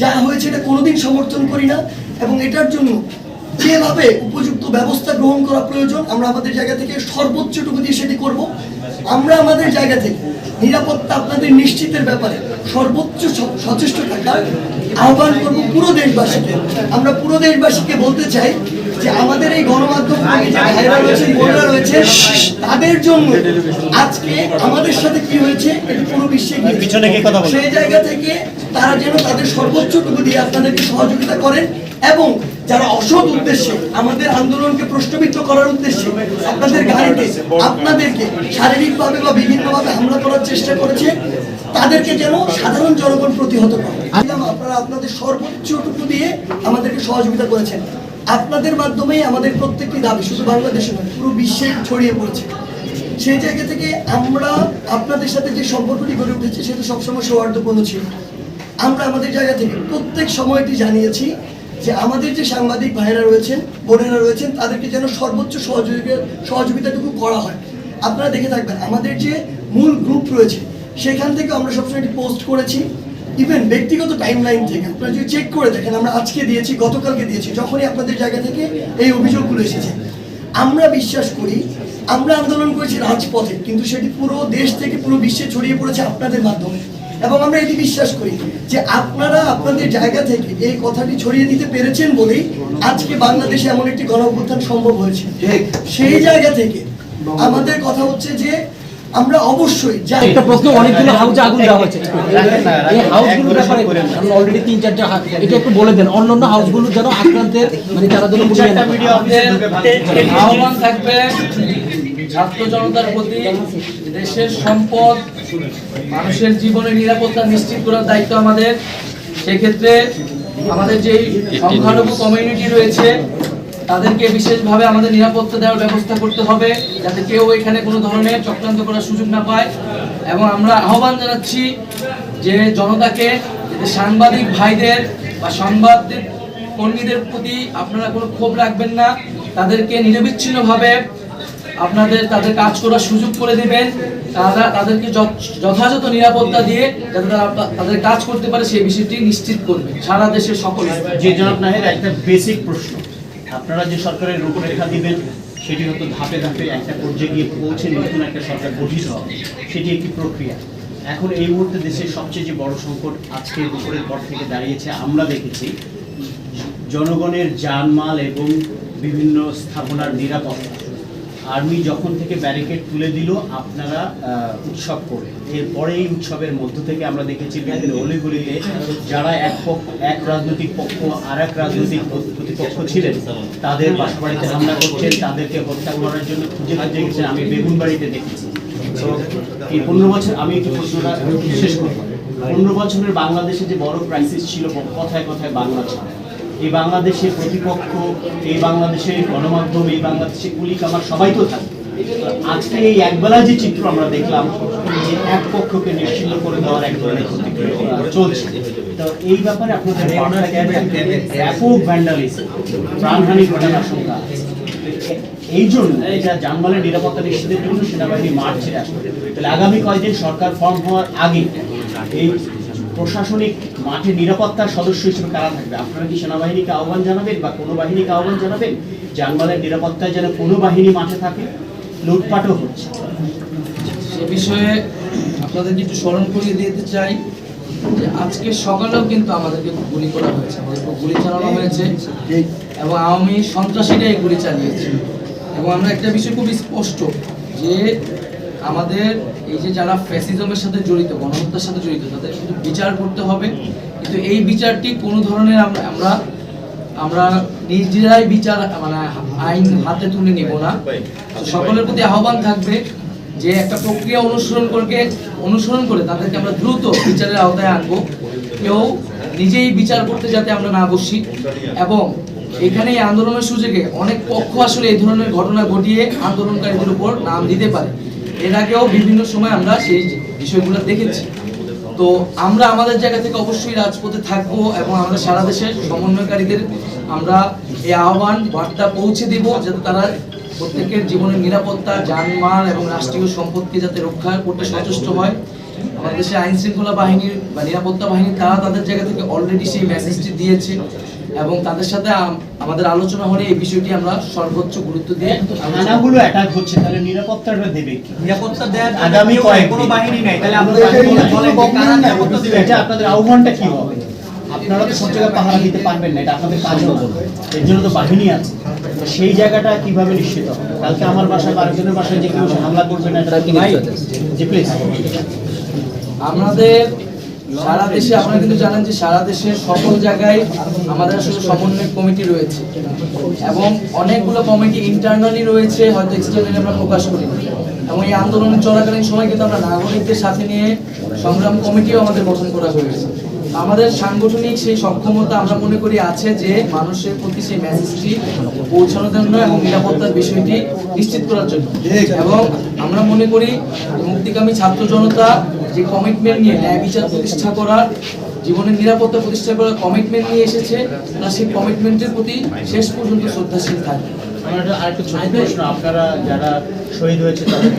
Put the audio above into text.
যা হয়েছে এটা কোনোদিন সমর্থন করি না। এবং এটার জন্য যেভাবে উপযুক্ত ব্যবস্থা গ্রহণ করা প্রয়োজন, আমরা আমাদের জায়গা থেকে সর্বোচ্চটুকু দিয়ে সেটি করব। আমরা আমাদের জায়গা থেকে নিরাপত্তা আপনাদের নিশ্চিতের ব্যাপারে সর্বোচ্চ সচেষ্ট থাকার আহ্বান করব পুরো দেশবাসীকে। আমরা পুরো দেশবাসীকে বলতে চাই যে আমাদের এই গণমাধ্যম ভাইরা রয়েছে বোনরা রয়েছে তাদের জন্য আজকে আমাদের সাথে কি হয়েছে এটা পুরো বিশ্বে পিছনে গিয়ে কথা সেই জায়গা থেকে তারা যেন তাদের সর্বোচ্চটুকু দিয়ে আপনাদেরকে সহযোগিতা করেন এবং যারা অসৎ উদ্দেশ্যে আমাদের আন্দোলনকে প্রশ্নবিদ্ধ করার উদ্দেশ্যে আপনাদের গাড়িতে আপনাদেরকে শারীরিকভাবে বা বিভিন্নভাবে হামলা করার চেষ্টা করেছে তাদেরকে যেন সাধারণ জনগণ প্রতিহত করে। আপনারা আপনাদের সর্বোচ্চটুকু দিয়ে আমাদেরকে সহযোগিতা করেছেন। আপনাদের মাধ্যমেই আমাদের প্রত্যেকটি দাবি শুধু বাংলাদেশে নয়, পুরো বিশ্বে ছড়িয়ে পড়েছে। সেই জায়গা থেকে আমরা আপনাদের সাথে যে সম্পর্কটি গড়ে উঠেছে, সেটা সবসময় সৌহার্দ্যপূর্ণ ছিল। আমরা আমাদের জায়গা থেকে প্রত্যেক সময়টি জানিয়েছি যে আমাদের যে সাংবাদিক ভাইরা রয়েছেন, বোনেরা রয়েছেন, তাদেরকে যেন সর্বোচ্চ সহযোগিতা, সহযোগিতাটুকু করা হয়। আপনারা দেখে থাকবেন, আমাদের যে মূল গ্রুপ রয়েছে, সেখান থেকে আমরা সবসময় এটি পোস্ট করেছি। ইভেন ব্যক্তিগত টাইম লাইন থেকে আপনারা যদি চেক করে দেখেন আমরা আজকে দিয়েছি গতকালকে দিয়েছি যখনই আপনাদের জায়গা থেকে এই অভিযোগগুলো এসেছে। আমরা বিশ্বাস করি আমরা আন্দোলন করেছি রাজপথে কিন্তু সেটি পুরো দেশ থেকে পুরো বিশ্বে ছড়িয়ে পড়েছে আপনাদের মাধ্যমে। এবং আমরা এটি বিশ্বাস করি যে আপনারা আপনাদের জায়গা থেকে এই কথাটি ছড়িয়ে দিতে পেরেছেন বলেই আজকে বাংলাদেশে এমন একটি গণ অভ্যুত্থান সম্ভব হয়েছে। সেই জায়গা থেকে আমাদের কথা হচ্ছে যে আমরা অবশ্যই যা একটা প্রশ্ন অনেকগুলো হাউসে আগুন দেওয়া হয়েছে। এই হাউসগুলোর ব্যাপারে আমরা অলরেডি তিন চারটা এটা একটু বলে দেন অন্যান্য হাউসগুলো যেন আক্রান্তের মানে যারা যেন বুঝিয়ে না আহ্বান থাকবে ছাত্র জনতার প্রতি দেশের সম্পদ মানুষের জীবনের নিরাপত্তা নিশ্চিত করার দায়িত্ব আমাদের। সেক্ষেত্রে আমাদের যে সংখ্যালঘু কমিউনিটি রয়েছে তাদেরকে বিশেষভাবে আমাদের নিরাপত্তা দেওয়ার ব্যবস্থা করতে হবে, যাতে কেউ এখানে কোনো ধরনের চক্রান্ত করার সুযোগ না পায়। এবং আমরা আহ্বান জানাচ্ছি যে জনতাকে সাংবাদিক ভাইদের বা সংবাদদের কর্মীদের প্রতি আপনারা কোনো ক্ষোভ রাখবেন না, তাদেরকে নিরবিচ্ছিন্নভাবে আপনাদের, তাদের কাজ করার সুযোগ করে দেবেন। তারা, তাদেরকে যথ- যথাযথ নিরাপত্তা দিয়ে যাতে তারা তাদের কাজ করতে পারে, সেই বিষয়টি নিশ্চিত করবে সারা দেশের সকলে। যে জনাব একটা বেসিক প্রশ্ন। আপনারা যে সরকারের রূপরেখা দিবেন, সেটি হয়তো ধাপে ধাপে একটা পর্যায়ে গিয়ে পৌঁছে নতুন একটা সরকার গঠিত হবে। সেটি একটি প্রক্রিয়া। এখন এই মুহূর্তে দেশের সবচেয়ে যে বড় সংকট আজকে উপরের পর থেকে দাঁড়িয়েছে, আমরা দেখেছি জনগণের জানমাল এবং বিভিন্ন স্থাপনার নিরাপত্তা। আর্মি যখন থেকে ব্যারিকেড তুলে দিল, আপনারা উৎসব করে। এরপরে এই উৎসবের মধ্য থেকে আমরা দেখেছি অলিগুলিতে যারা এক পক্ষ, এক রাজনৈতিক পক্ষ আর এক রাজনৈতিক প্র- প্রতিপক্ষ ছিলেন, তাদের বাসাবাড়িতে হামলা করছেন, তাদেরকে হত্যা করার জন্য খুঁজে খুঁজে গেছেন। আমি বেগুনবাড়িতে দেখেছি। এই পনেরো বছর, আমি একটু প্রশ্নটা শেষ করব। পনেরো বছরের বাংলাদেশে যে বড় ক্রাইসিস ছিল কথায় কথায় বাংলা ছাড়া এই বাংলাদেশের প্রতিপক্ষ, এই বাংলাদেশের গণমাধ্যম, এই বাংলাদেশের কুলিক আমার সবাই তো থাকে। আজকে এই একবেলা যে চিত্র আমরা দেখলাম, যে এক পক্ষকে নিশ্চিন্ন করে দেওয়ার এক ধরনের চলছে। তো এই ব্যাপারে আপনাদের ব্যাপক ভ্যান্ডালিজম প্রাণহানি ঘটার আশঙ্কা এই জন্য এটা জানমালের নিরাপত্তা নিশ্চিতের জন্য সেনাবাহিনী আসবে তাহলে আগামী কয়েকদিন সরকার ফর্ম হওয়ার আগে এই প্রশাসনিক মাঠে নিরাপত্তার সদস্য হিসেবে কারা থাকবে? আপনারা কি সেনাবাহিনীকে আহ্বান জানাবেন বা কোনো বাহিনীকে আহ্বান জানাবেন? জানমালের নিরাপত্তায় যেন কোনো বাহিনী মাঠে থাকে? লুটপাটও হচ্ছে। সে বিষয়ে আপনাদেরকে একটু স্মরণ করিয়ে দিতে চাই যে আজকে সকালেও কিন্তু আমাদেরকে গুলি করা হয়েছে। আমাদের গুলি চালানো হয়েছে এবং আওয়ামী সন্ত্রাসীরা এই গুলি চালিয়েছে। এবং আমরা একটা বিষয় খুব স্পষ্ট যে আমাদের এই যে যারা ফ্যাসিজমের সাথে জড়িত, গণহত্যার সাথে জড়িত, তাদের কিন্তু বিচার করতে হবে। কিন্তু এই বিচারটি কোনো ধরনের আমরা আমরা নিজেরাই বিচার মানে আইন হাতে তুলে নিব না। সকলের প্রতি আহ্বান থাকবে যে একটা প্রক্রিয়া অনুসরণ করে অনুসরণ করে তাদেরকে আমরা দ্রুত বিচারের আওতায় আনব। কেউ নিজেই বিচার করতে যাতে আমরা না বসি। এবং এখানে এই আন্দোলনের সুযোগে অনেক পক্ষ আসলে এই ধরনের ঘটনা ঘটিয়ে আন্দোলনকারীদের উপর নাম দিতে পারে। এর আগেও বিভিন্ন সময় আমরা সেই বিষয়গুলো দেখেছি। তো আমরা আমাদের জায়গা থেকে অবশ্যই রাজপথে থাকব এবং আমরা সারা দেশের সমন্বয়কারীদের আমরা এই আহ্বান, বার্তা পৌঁছে দিব যাতে তারা প্রত্যেকের জীবনের নিরাপত্তা জানমাল এবং রাষ্ট্রীয় সম্পদকে যাতে রক্ষা করতে সচেষ্ট হয়। আমাদের দেশে আইন শৃঙ্খলা বাহিনীর বা নিরাপত্তা বাহিনী, তারা তাদের জায়গা থেকে অলরেডি সেই মেসেজটি দিয়েছে। এবং তাদের সাথে আমাদের আলোচনা হলে এই বিষয়টি আমরা সর্বোচ্চ গুরুত্ব দিয়ে আলোচনা থানাগুলো অ্যাটাক হচ্ছে তাহলে নিরাপত্তাটা দেবে কি? নিরাপত্তা দেওয়ার আগামী কয়েকদিন। কোনো বাহিনী নেই। তাহলে আমরা এটা- আপনাদের আহ্বানটা কি হবে? আপনারা তো সব জায়গায় পাহারা দিতে পারবেন না এটা আপনাদের কাজও হবে এর জন্য তো বাহিনী আছে। সেই জায়গাটা কীভাবে নিশ্চিত হবে? কালকে আমার বাসায় বা আরেকজনের বাসায় যে কেউ হামলা করবে না এটা কি প্লিজ আমাদের সারা দেশে, আপনারা কিন্তু জানেন যে সারা দেশের সকল জায়গায় আমাদের আসলে সমন্বয় কমিটি রয়েছে। এবং অনেকগুলো কমিটি ইন্টারনালি রয়েছে, হয়তো এক্সটার্নালি আমরা প্রকাশ করি। এবং এই আন্দোলন চলাকালীন সময় কিন্তু আমরা নাগরিকদের সাথে নিয়ে সংগ্রাম কমিটিও আমাদের গঠন করা হয়েছে। আমাদের সাংগঠনিক সেই সক্ষমতা আমরা মনে করি আছে যে মানুষের প্রতি সেই মেসেজটি পৌঁছানোর জন্য এবং নিরাপত্তার বিষয়টি নিশ্চিত করার জন্য। এবং আমরা মনে করি মুক্তিকামী ছাত্র জনতা যে কমিটমেন্ট নিয়ে ন্যায় বিচার প্রতিষ্ঠা করার, জীবনের নিরাপত্তা প্রতিষ্ঠা করার কমিটমেন্ট নিয়ে এসেছে, তারা সেই কমিটমেন্টের প্রতি শেষ পর্যন্ত শ্রদ্ধাশীল থাকবে আপনারা যারা শহীদ হয়েছে তাদের